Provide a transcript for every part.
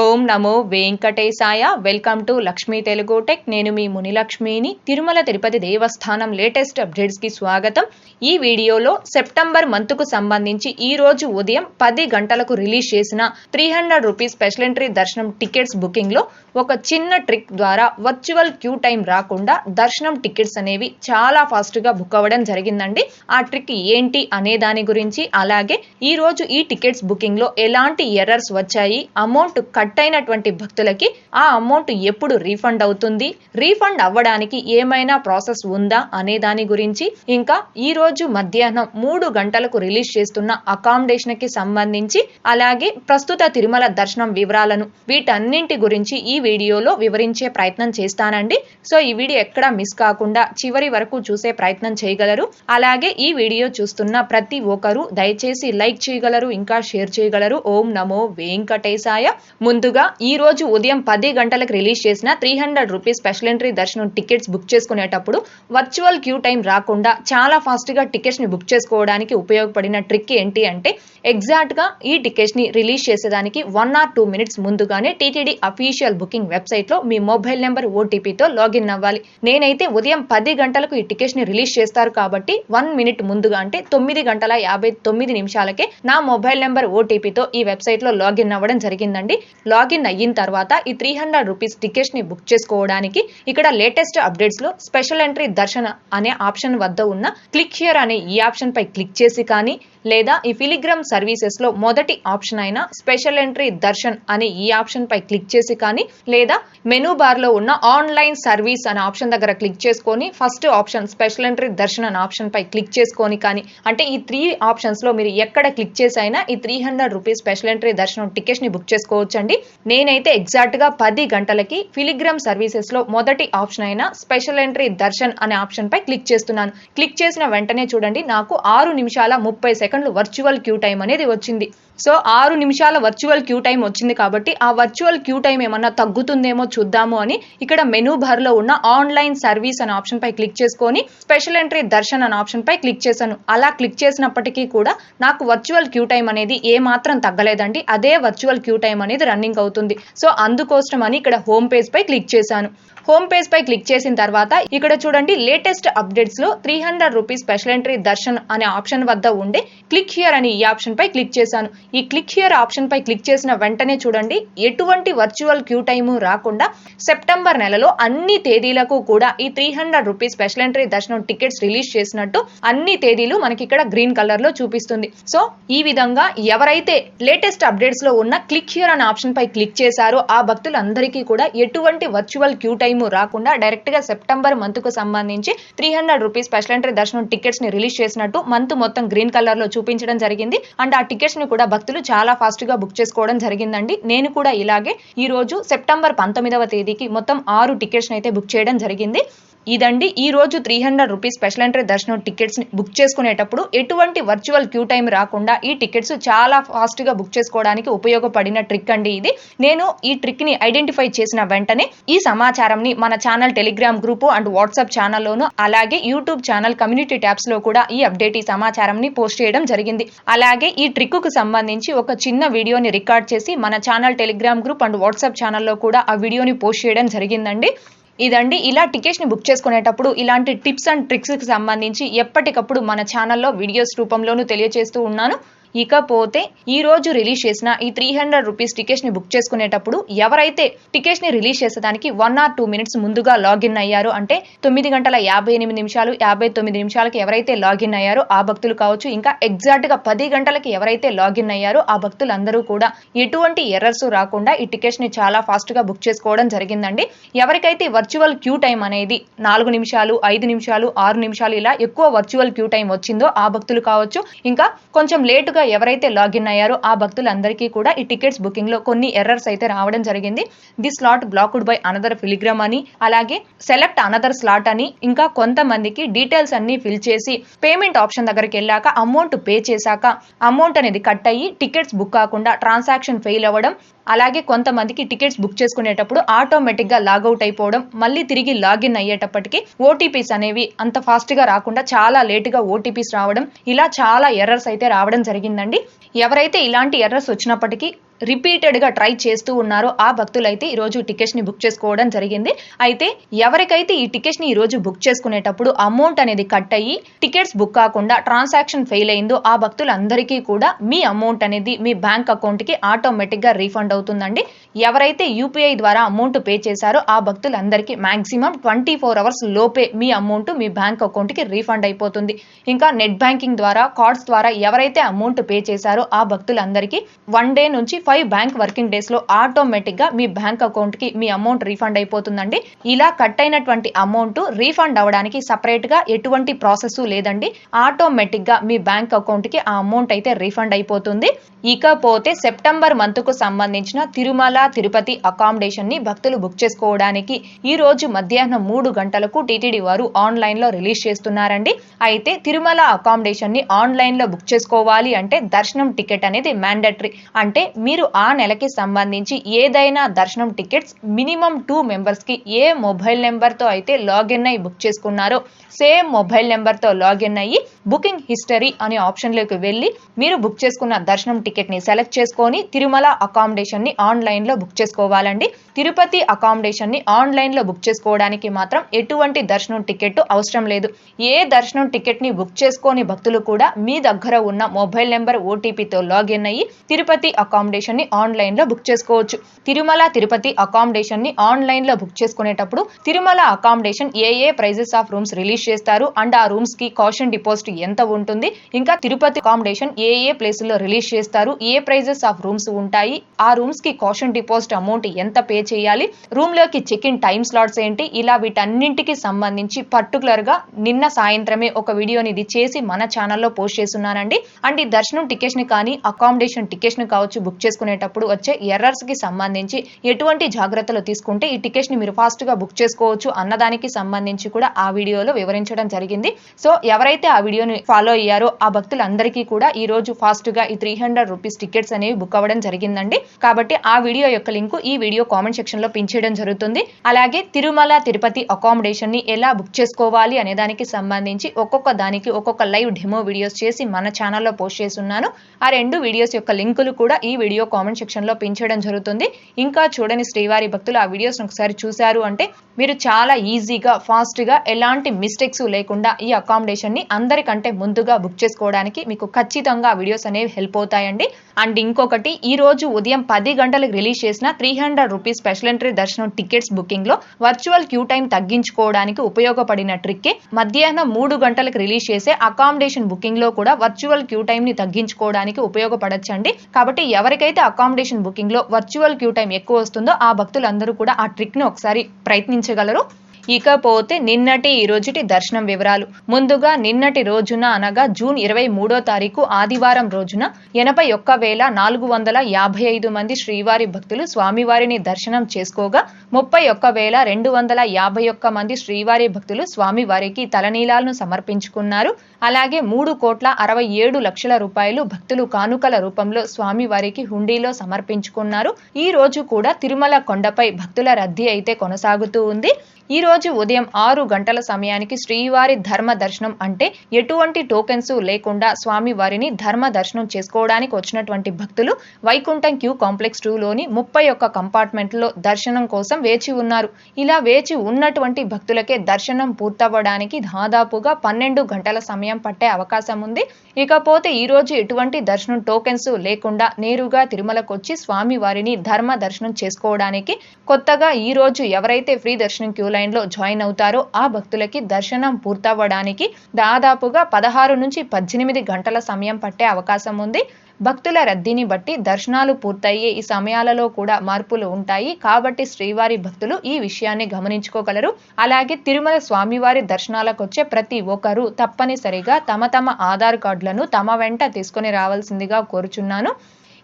ఓం నమో వెంకటేశాయ. Welcome to Lakshmi Telugu tech. నేను మీ మునిలక్ష్మిని. తిరుమల తిరుపతి దేవస్థానం లేటెస్ట్ అప్డేట్స్కి స్వాగతం. ఈ వీడియోలో సెప్టెంబర్ మంత్కు సంబంధించి ఈ రోజు ఉదయం పది గంటలకు రిలీజ్ చేసిన three hundred rupees special entry దర్శనం టికెట్స్ బుకింగ్లో ఒక చిన్న ట్రిక్ ద్వారా వర్చువల్ క్యూ టైం రాకుండా దర్శనం టికెట్స్ అనేవి చాలా ఫాస్ట్గా బుక్ అవ్వడం జరిగిందండి. ఆ ట్రిక్ ఏంటి అనే దాని గురించి అలాగే ఈ రోజు ఈ టికెట్స్ బుకింగ్లో ఎలాంటి ఎర్రర్స్ వచ్చాయి అమౌంట్ కట్ అయినటువంటి భక్తులకి ఆ అమౌంట్ ఎప్పుడు రీఫండ్ అవుతుంది? రీఫండ్ అవ్వడానికి ఏమైనా ప్రాసెస్ ఉందా అనే దాని గురించి ఇంకా ఈ రోజు మధ్యాహ్నం మూడు గంటలకు రిలీజ్ చేస్తున్న అకామిడేషన్కి సంబంధించి అలాగే ప్రస్తుత తిరుమల దర్శనం వివరాలను వీటన్నింటి గురించి ఈ వీడియోలో వివరించే ప్రయత్నం చేస్తానండి. సో ఈ వీడియో ఎక్కడ మిస్ కాకుండా చివరి వరకు చూసే ప్రయత్నం చేయగలరు. అలాగే ఈ వీడియో చూస్తున్న ప్రతి ఒక్కరూ దయచేసి లైక్ చేయగలరు ఇంకా షేర్ చేయగలరు. ఓం నమో వెంకటేశాయ. ముందుగా ఈ రోజు ఉదయం పది గంటలకు రిలీజ్ చేసిన three hundred rupees special entry దర్శనం టికెట్స్ బుక్ చేసుకునేటప్పుడు వర్చువల్ క్యూ టైం రాకుండా చాలా ఫాస్ట్గా టికెట్స్ని బుక్ చేసుకోవడానికి ఉపయోగపడిన ట్రిక్ ఏంటి అంటే ఎగ్జాక్ట్గా ఈ టికెట్స్ని రిలీజ్ చేసేదానికి వన్ ఆర్ టూ మినిట్స్ ముందుగానే టీటీడీ అఫీషియల్ బుకింగ్ వెబ్సైట్లో మీ మొబైల్ నెంబర్ ఓటీపీతో లాగిన్ అవ్వాలి. నేనైతే ఉదయం పది గంటలకు ఈ టికెట్స్ని రిలీజ్ చేస్తారు కాబట్టి వన్ మినిట్ ముందుగా అంటే తొమ్మిది గంటల యాభై తొమ్మిది నిమిషాలకే నా మొబైల్ నెంబర్ ఓటీపీతో ఈ వెబ్సైట్లో లాగిన్ అవ్వడం జరిగిందండి. లాగిన్ అయిన తర్వాత ఈ త్రీ హండ్రెడ్ రూపీస్ టికెట్స్ని బుక్ చేసుకోవడానికి ఇక్కడ లేటెస్ట్ అప్డేట్స్లో స్పెషల్ ఎంట్రీ దర్శన అనే ఆప్షన్ వద్ద ఉన్న క్లిక్ హియర్ అనే ఈ ఆప్షన్ పై క్లిక్ చేసి కానీ లేదా ఈ ఫిలిగ్రామ్ సర్వీసెస్లో మొదటి ఆప్షన్ అయిన స్పెషల్ ఎంట్రీ దర్శన్ అనే ఈ ఆప్షన్ పై క్లిక్ చేసి కానీ లేదా మెనూ బార్లో ఉన్న ఆన్లైన్ సర్వీస్ అనే ఆప్షన్ దగ్గర క్లిక్ చేసుకొని first option special entry darshan అనే ఆప్షన్ పై క్లిక్ చేసుకొని కానీ అంటే ఈ త్రీ ఆప్షన్స్లో మీరు ఎక్కడ క్లిక్ చేసి అయినా ఈ three hundred rupees special entry దర్శనం టికెట్స్ని బుక్ చేసుకోవచ్చండి. అండి నేనైతే ఎగ్జాక్ట్గా పది గంటలకి ఫిలిగ్రామ్ సర్వీసెస్లో మొదటి ఆప్షన్ అయిన స్పెషల్ ఎంట్రీ దర్శన్ అనే ఆప్షన్ పై క్లిక్ చేస్తున్నాను. క్లిక్ చేసిన వెంటనే చూడండి నాకు ఆరు నిమిషాల ముప్పై సెకండ్లు వర్చువల్ క్యూ టైం అనేది వచ్చింది. సో ఆరు నిమిషాల వర్చువల్ క్యూ టైం వచ్చింది కాబట్టి ఆ వర్చువల్ క్యూ టైం ఏమన్నా తగ్గుతుందేమో చూద్దాము అని ఇక్కడ మెనూ బార్లో ఉన్న ఆన్లైన్ సర్వీస్ అనే ఆప్షన్ పై క్లిక్ చేసుకొని స్పెషల్ ఎంట్రీ దర్శన్ అనే ఆప్షన్ పై క్లిక్ చేశాను. అలా క్లిక్ చేసినప్పటికీ కూడా నాకు వర్చువల్ క్యూ టైం అనేది ఏమాత్రం తగ్గలేదండి. అదే వర్చువల్ క్యూ టైం అనేది రన్నింగ్ అవుతుంది. సో అందుకోసం అని ఇక్కడ హోమ్ పేజ్ పై క్లిక్ చేశాను. హోమ్ పేజ్ పై క్లిక్ చేసిన తర్వాత ఇక్కడ చూడండి latest అప్డేట్స్లో three hundred rupees special entry darshan అనే ఆప్షన్ వద్ద ఉండే క్లిక్ హియర్ అని ఈ ఆప్షన్ పై క్లిక్ చేశాను. ఈ క్లిక్ హియర్ ఆప్షన్ పై క్లిక్ చేసిన వెంటనే చూడండి ఎటువంటి వర్చువల్ క్యూ టైము రాకుండా సెప్టెంబర్ నెలలో అన్ని తేదీలకు కూడా ఈ three hundred rupees special entry దర్శనం టికెట్స్ రిలీజ్ చేసినట్టు అన్ని తేదీలు మనకి ఇక్కడ గ్రీన్ కలర్లో చూపిస్తుంది. సో ఈ విధంగా ఎవరైతే లేటెస్ట్ అప్డేట్స్లో ఉన్న క్లిక్ హియర్ అనే ఆప్షన్ పై క్లిక్ చేశారో. ఆ భక్తులందరికీ కూడా ఎటువంటి వర్చువల్ క్యూ టైము రాకుండా డైరెక్ట్గా సెప్టెంబర్ మంత్కు సంబంధించి three hundred rupees special entry darshan టికెట్స్ని release చేసినట్టు మంత్ మొత్తం గ్రీన్ కలర్లో చూపించడం జరిగింది. అండ్ ఆ టికెట్స్ని కూడా భక్తులు చాలా ఫాస్ట్గా బుక్ చేసుకోవడం జరిగిందండి. నేను కూడా ఇలాగే ఈ రోజు సెప్టెంబర్ పంతొమ్మిదవ తేదీకి మొత్తం ఆరు టికెట్స్ అయితే బుక్ చేయడం జరిగింది. ఇదండి ఈ రోజు three hundred rupees special entry దర్శనం టికెట్స్ని బుక్ చేసుకునేటప్పుడు ఎటువంటి వర్చువల్ క్యూ టైం రాకుండా ఈ టికెట్స్ చాలా ఫాస్ట్గా బుక్ చేసుకోవడానికి ఉపయోగపడిన ట్రిక్ అండి ఇది. నేను ఈ ట్రిక్ని ఐడెంటిఫై చేసిన వెంటనే ఈ సమాచారంని మన channel Telegram group and WhatsApp ఛానల్లోను అలాగే యూట్యూబ్ ఛానల్ కమ్యూనిటీ ట్యాబ్స్లో కూడా ఈ అప్డేట్ ఈ సమాచారంని పోస్ట్ చేయడం జరిగింది. అలాగే ఈ ట్రిక్కు సంబంధించి ఒక చిన్న వీడియోని రికార్డ్ చేసి మన channel Telegram group and WhatsApp ఛానల్లో కూడా ఆ వీడియోని పోస్ట్ చేయడం జరిగిందండి. ఇదండి. ఇలా టికెట్స్ని బుక్ చేసుకునేటప్పుడు ఇలాంటి టిప్స్ అండ్ ట్రిక్స్కి సంబంధించి ఎప్పటికప్పుడు మన ఛానల్లో వీడియోస్ రూపంలోనూ తెలియజేస్తూ ఉన్నాను. ఇకపోతే ఈ రోజు రిలీజ్ చేసిన ఈ త్రీ హండ్రెడ్ రూపీస్ టికెట్స్ని బుక్ చేసుకునేటప్పుడు ఎవరైతే టికెట్స్ని రిలీజ్ చేసేదానికి వన్ ఆర్ టూ మినిట్స్ ముందుగా లాగిన్ అయ్యారు అంటే తొమ్మిది గంటల యాభై ఎనిమిది నిమిషాలు యాభై తొమ్మిది నిమిషాలకి ఎవరైతే లాగిన్ అయ్యారో ఆ భక్తులు కావచ్చు ఇంకా ఎగ్జాక్ట్గా పది గంటలకి ఎవరైతే లాగిన్ అయ్యారో ఆ భక్తులందరూ కూడా ఎటువంటి ఎర్రర్స్ రాకుండా ఈ టికెట్స్ని చాలా ఫాస్ట్గా బుక్ చేసుకోవడం జరిగిందండి. ఎవరికైతే వర్చువల్ క్యూ టైం అనేది నాలుగు నిమిషాలు ఐదు నిమిషాలు ఆరు నిమిషాలు ఇలా ఎక్కువ వర్చువల్ క్యూ టైం వచ్చిందో ఆ భక్తులు కావచ్చు ఇంకా కొంచెం లేటుగా ఎవరైతే లాగిన్ అయ్యారో ఆ భక్తులందరికీ కూడా ఈ టికెట్స్ బుకింగ్లో కొన్ని ఎర్రర్స్ అయితే రావడం జరిగింది. The slot blocked by another pilgrim అని అలాగే సెలెక్ట్ అనదర్ స్లాట్ అని ఇంకా కొంతమందికి డీటెయిల్స్ అన్ని ఫిల్ చేసి పేమెంట్ ఆప్షన్ దగ్గరికి వెళ్ళాక అమౌంట్ పే చేశాక అమౌంట్ అనేది కట్ అయ్యి టికెట్స్ బుక్ కాకుండా ట్రాన్సాక్షన్ ఫెయిల్ అవ్వడం అలాగే కొంతమందికి టికెట్స్ బుక్ చేసుకునేటప్పుడు ఆటోమేటిక్గా లాగౌట్ అయిపోవడం మళ్ళీ తిరిగి లాగిన్ అయ్యేటప్పటికి ఓటీపీస్ అనేవి అంత ఫాస్ట్గా రాకుండా చాలా లేటుగా ఓటీపీస్ రావడం ఇలా చాలా ఎర్రర్స్ అయితే రావడం జరిగింది. జరిగిందండి. ఎవరైతే ఇలాంటి ఎర్రర్స్ వచ్చినప్పటికీ రిపీటెడ్గా ట్రై చేస్తూ ఉన్నారో ఆ భక్తులైతే ఈరోజు టికెట్స్ని టికెట్స్ని బుక్ చేసుకోవడం జరిగింది. అయితే ఎవరికైతే ఈ టికెట్స్ని ఈరోజు ఈ రోజు బుక్ చేసుకునేటప్పుడు అమౌంట్ అనేది కట్ అయ్యి టికెట్స్ బుక్ కాకుండా ట్రాన్సాక్షన్ ఫెయిల్ అయిందో ఆ భక్తులందరికీ కూడా మీ అమౌంట్ అనేది మీ బ్యాంక్ అకౌంట్కి ఆటోమేటిక్గా రీఫండ్ అవుతుందండి. ఎవరైతే యూపీఐ ద్వారా అమౌంట్ పే చేశారో ఆ భక్తులందరికీ మ్యాక్సిమం ట్వంటీ ఫోర్ అవర్స్ లోపే మీ అమౌంట్ మీ బ్యాంక్ అకౌంట్కి రీఫండ్ అయిపోతుంది. ఇంకా నెట్ బ్యాంకింగ్ ద్వారా కార్డ్స్ ద్వారా ఎవరైతే అమౌంట్ పే చేశారో ఆ భక్తులందరికీ వన్ డే నుంచి ఫైవ్ బ్యాంక్ వర్కింగ్ డేస్లో ఆటోమేటిక్గా మీ బ్యాంక్ అకౌంట్కి మీ అమౌంట్ రీఫండ్ అయిపోతుందండి. ఇలా కట్ అయినటువంటి అమౌంట్ రీఫండ్ అవడానికి సపరేట్గా ఎటువంటి ప్రాసెస్ లేదండి. ఆటోమేటిక్గా మీ బ్యాంక్ అకౌంట్కి ఆ అమౌంట్ అయితే రీఫండ్ అయిపోతుంది. ఇకపోతే సెప్టెంబర్ మంత్కు సంబంధించిన తిరుమల తిరుపతి అకామిడేషన్ని భక్తులు బుక్ చేసుకోవడానికి ఈ రోజు మధ్యాహ్నం మూడు గంటలకు టీటీడీ వారు ఆన్లైన్లో రిలీజ్ చేస్తున్నారండి. అయితే తిరుమల అకామిడేషన్ని ఆన్లైన్లో బుక్ చేసుకోవాలి అంటే దర్శనం టికెట్ అనేది మ్యాండటరీ అంటే మీరు ఆ నెలకి సంబంధించి ఏదైనా దర్శనం టికెట్స్ మినిమం టూ మెంబర్స్కి ఏ మొబైల్ నెంబర్తో అయితే లాగిన్ అయ్యి బుక్ చేసుకున్నారో సేమ్ మొబైల్ నెంబర్తో లాగిన్ అయ్యి బుకింగ్ హిస్టరీ అనే ఆప్షన్లోకి వెళ్ళి మీరు బుక్ చేసుకున్న దర్శనం టికెట్ని సెలెక్ట్ చేసుకొని తిరుమల అకామిడేషన్ని ఆన్లైన్లో బుక్ చేసుకోవాలండి. తిరుపతి అకామిడేషన్ని ఆన్లైన్లో బుక్ చేసుకోవడానికి మాత్రం ఎటువంటి దర్శనం టికెట్ అవసరం లేదు. ఏ దర్శనం టికెట్ని బుక్ చేసుకోని భక్తులు కూడా మీ దగ్గర ఉన్న మొబైల్ నెంబర్ ఓటీపీతో లాగిన్ అయ్యి తిరుపతి అకామిడేషన్ని ఆన్లైన్లో బుక్ చేసుకోవచ్చు. తిరుమల తిరుపతి అకామిడేషన్ని ఆన్లైన్లో బుక్ చేసుకునేటప్పుడు తిరుమల అకామిడేషన్ ఏ ఏ ప్రైజెస్ ఆఫ్ రూమ్స్ రిలీజ్ చేస్తారు అండ్ ఆ రూమ్స్కి కాషన్ డిపాజిట్ ఎంత ఉంటుంది ఇంకా తిరుపతి అకామిడేషన్ ఏ ఏ ప్లేసుల్లో రిలీజ్ చేస్తారు ఏ ప్రైజెస్ ఆఫ్ రూమ్స్ ఉంటాయి ఆ రూమ్స్కి కాషన్ డిపాజిట్ అమౌంట్ ఎంత పే చేయాలి. రూమ్లోకి చెక్ ఇన్ టైమ్ స్లాట్స్ ఏంటి? ఇలా వీటన్నింటికి సంబంధించి పర్టికులర్గా నిన్న సాయంత్రమే ఒక వీడియోని ఇది చేసి మన ఛానల్లో పోస్ట్ చేస్తున్నానండి. అండ్ ఈ దర్శనం టికెట్స్ని కానీ అకామిడేషన్ టికెట్స్ని కావచ్చు బుక్ చేసుకునేటప్పుడు వచ్చే ఎర్రర్స్కి సంబంధించి ఎటువంటి జాగ్రత్తలు తీసుకుంటే ఈ టికెట్స్ని మీరు ఫాస్ట్గా బుక్ చేసుకోవచ్చు అన్నదానికి సంబంధించి కూడా ఆ వీడియోలో వివరించడం జరిగింది. సో ఎవరైతే ఆ వీడియోని ఫాలో అయ్యారో ఆ భక్తులందరికీ కూడా ఈ రోజు ఫాస్ట్గా ఈ త్రీ హండ్రెడ్ రూపీస్ టికెట్స్ అనేవి బుక్ అవ్వడం జరిగిందండి. కాబట్టి ఆ వీడియో యొక్క లింక్ ఈ వీడియో కామెంట్ సెక్షన్లో పిన్ జరుగుతుంది. అలాగే తిరుమల తిరుపతి అకామిడేషన్ని ఎలా బుక్ చేసుకోవాలి అనే దానికి సంబంధించి ఒక్కొక్క దానికి ఒక్కొక్క లైవ్ డెమో వీడియోస్ చేసి మన ఛానల్లో పోస్ట్ చేస్తున్నాను. ఆ రెండు వీడియోస్ యొక్క లింకులు కూడా ఈ వీడియో కామెంట్ సెక్షన్లో పెంచడం జరుగుతుంది. ఇంకా చూడని శ్రీవారి భక్తులు ఆ వీడియోస్ ఒకసారి చూశారు అంటే మీరు చాలా ఈజీగా ఫాస్ట్గా ఎలాంటి మిస్టేక్స్ లేకుండా ఈ అకామిడేషన్ని అందరికంటే ముందుగా బుక్ చేసుకోవడానికి మీకు ఖచ్చితంగా ఆ వీడియోస్ అనేవి హెల్ప్ అవుతాయండి. అండ్ ఇంకొకటి ఈ రోజు ఉదయం పది గంటలకు రిలీజ్ చేసిన three hundred rupees special entry దర్శనం టికెట్స్ బుకింగ్లో వర్చువల్ క్యూ టైం తగ్గించుకోవడానికి ఉపయోగపడిన ట్రిక్కే మధ్యాహ్నం మూడు గంటలకు రిలీజ్ చేసే అకామిడేషన్ బుకింగ్లో కూడా వర్చువల్ క్యూ టైం ని తగ్గించుకోవడానికి ఉపయోగపడచ్చండి. కాబట్టి ఎవరికైతే అకామిడేషన్ బుకింగ్లో వర్చువల్ క్యూ టైం ఎక్కువ వస్తుందో ఆ భక్తులందరూ కూడా ఆ ట్రిక్ని ఒకసారి ప్రయత్నించగలరు. ఇకపోతే నిన్నటి ఈ రోజుటి దర్శనం వివరాలు. ముందుగా నిన్నటి రోజున అనగా జూన్ ఇరవై మూడో తారీఖు ఆదివారం రోజున ఎనభై ఒక్క వేల నాలుగు వందల యాభై ఐదు మంది శ్రీవారి భక్తులు స్వామివారిని దర్శనం చేసుకోగా ముప్పై ఒక్క వేల రెండు వందల యాభై ఒక్క మంది శ్రీవారి భక్తులు స్వామివారికి తలనీలాలను సమర్పించుకున్నారు. అలాగే మూడు కోట్ల అరవై ఏడు లక్షల రూపాయలు భక్తులు కానుకల రూపంలో స్వామివారికి హుండీలో సమర్పించుకున్నారు. ఈ రోజు కూడా తిరుమల కొండపై భక్తుల రద్దీ అయితే కొనసాగుతూ ఉంది. ఈ రోజు ఉదయం ఆరు గంటల సమయానికి శ్రీవారి ధర్మ దర్శనం అంటే ఎటువంటి టోకెన్స్ లేకుండా స్వామి వారిని ధర్మ దర్శనం చేసుకోవడానికి వచ్చినటువంటి భక్తులు వైకుంఠం క్యూ కాంప్లెక్స్ టూ లోని ముప్పై ఒక్క కంపార్ట్మెంట్లో దర్శనం కోసం వేచి ఉన్నారు. ఇలా వేచి ఉన్నటువంటి భక్తులకే దర్శనం పూర్తవ్వడానికి దాదాపుగా పన్నెండు గంటల సమయం పట్టే అవకాశం ఉంది. ఇకపోతే ఈ రోజు ఎటువంటి దర్శనం టోకెన్స్ లేకుండా నేరుగా తిరుమలకు వచ్చి స్వామి వారిని ధర్మ దర్శనం చేసుకోవడానికి కొత్తగా ఈ రోజు ఎవరైతే ఫ్రీ దర్శనం క్యూ లైన్లో జాయిన్ అవుతారో ఆ భక్తులకి దర్శనం పూర్తవ్వడానికి దాదాపుగా పదహారు నుంచి పద్దెనిమిది గంటల సమయం పట్టే అవకాశం ఉంది. భక్తుల రద్దీని బట్టి దర్శనాలు పూర్తయ్యే ఈ సమయాలలో కూడా మార్పులు ఉంటాయి. కాబట్టి శ్రీవారి భక్తులు ఈ విషయాన్ని గమనించుకోగలరు. అలాగే తిరుమల స్వామివారి దర్శనాలకు వచ్చే ప్రతి ఒక్కరూ తప్పనిసరిగా తమ తమ ఆధార్ కార్డులను తమ వెంట తీసుకొని రావాల్సిందిగా కోరుచున్నాను.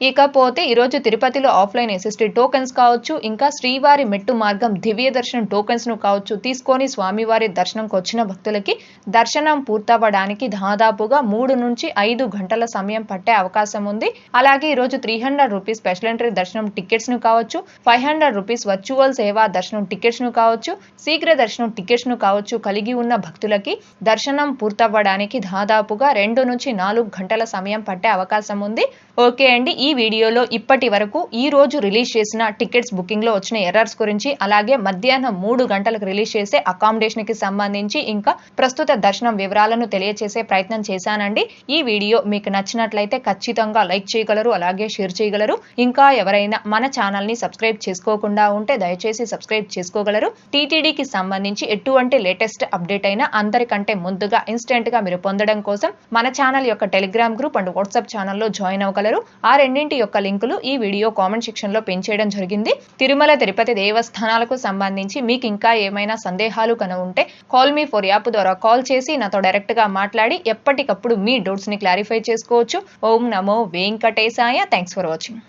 ఇకపోతే ఈరోజు తిరుపతిలో ఆఫ్లైన్ ఎస్ఎస్టీ టోకెన్స్ కావచ్చు ఇంకా శ్రీవారి మెట్టు మార్గం దివ్య దర్శనం టోకెన్స్ను కావచ్చు తీసుకొని స్వామివారి దర్శనంకి వచ్చిన భక్తులకి దర్శనం పూర్తవ్వడానికి దాదాపుగా మూడు నుంచి ఐదు గంటల సమయం పట్టే అవకాశం ఉంది. అలాగే ఈరోజు three hundred rupees special entry దర్శనం టికెట్స్ను కావచ్చు ఫైవ్ హండ్రెడ్ రూపీస్ వర్చువల్ సేవా దర్శనం టికెట్స్ను కావచ్చు శీఘ్ర దర్శనం టికెట్స్ను కావచ్చు కలిగి ఉన్న భక్తులకి దర్శనం పూర్తవ్వడానికి దాదాపుగా రెండు నుంచి నాలుగు గంటల సమయం పట్టే అవకాశం ఉంది. ఓకే అండి ఈ ఈ వీడియోలో ఇప్పటి వరకు ఈ రోజు రిలీజ్ చేసిన టికెట్స్ బుకింగ్లో వచ్చిన ఎర్రర్స్ గురించి అలాగే మధ్యాహ్నం మూడు గంటలకు రిలీజ్ చేసే అకామిడేషన్కి సంబంధించి ఇంకా ప్రస్తుత దర్శనం వివరాలను తెలియచేసే ప్రయత్నం చేశానండి. ఈ వీడియో మీకు నచ్చినట్లయితే ఖచ్చితంగా లైక్ చేయగలరు అలాగే షేర్ చేయగలరు. ఇంకా ఎవరైనా మన ఛానల్ని సబ్స్క్రైబ్ చేసుకోకుండా ఉంటే దయచేసి సబ్స్క్రైబ్ చేసుకోగలరు. టీటీడీకి సంబంధించి ఎటువంటి లేటెస్ట్ అప్డేట్ అయినా అందరికంటే ముందుగా ఇన్స్టెంట్గా మీరు పొందడం కోసం మన ఛానల్ యొక్క టెలిగ్రామ్ గ్రూప్ అండ్ వాట్సాప్ ఛానల్లో జాయిన్ అవ్వగలరు. ఆ రెండు రెండింటి యొక్క లింకులు ఈ వీడియో కామెంట్ సెక్షన్లో పెంచేయడం జరిగింది. తిరుమల తిరుపతి దేవస్థానాలకు సంబంధించి మీకు ఇంకా ఏమైనా సందేహాలు కన ఉంటే కాల్ మీ ఫోర్ యాప్ ద్వారా కాల్ చేసి నాతో డైరెక్ట్గా మాట్లాడి ఎప్పటికప్పుడు మీ డౌట్స్ని క్లారిఫై చేసుకోవచ్చు. ఓం నమో వెంకటేశాయ. Thanks for watching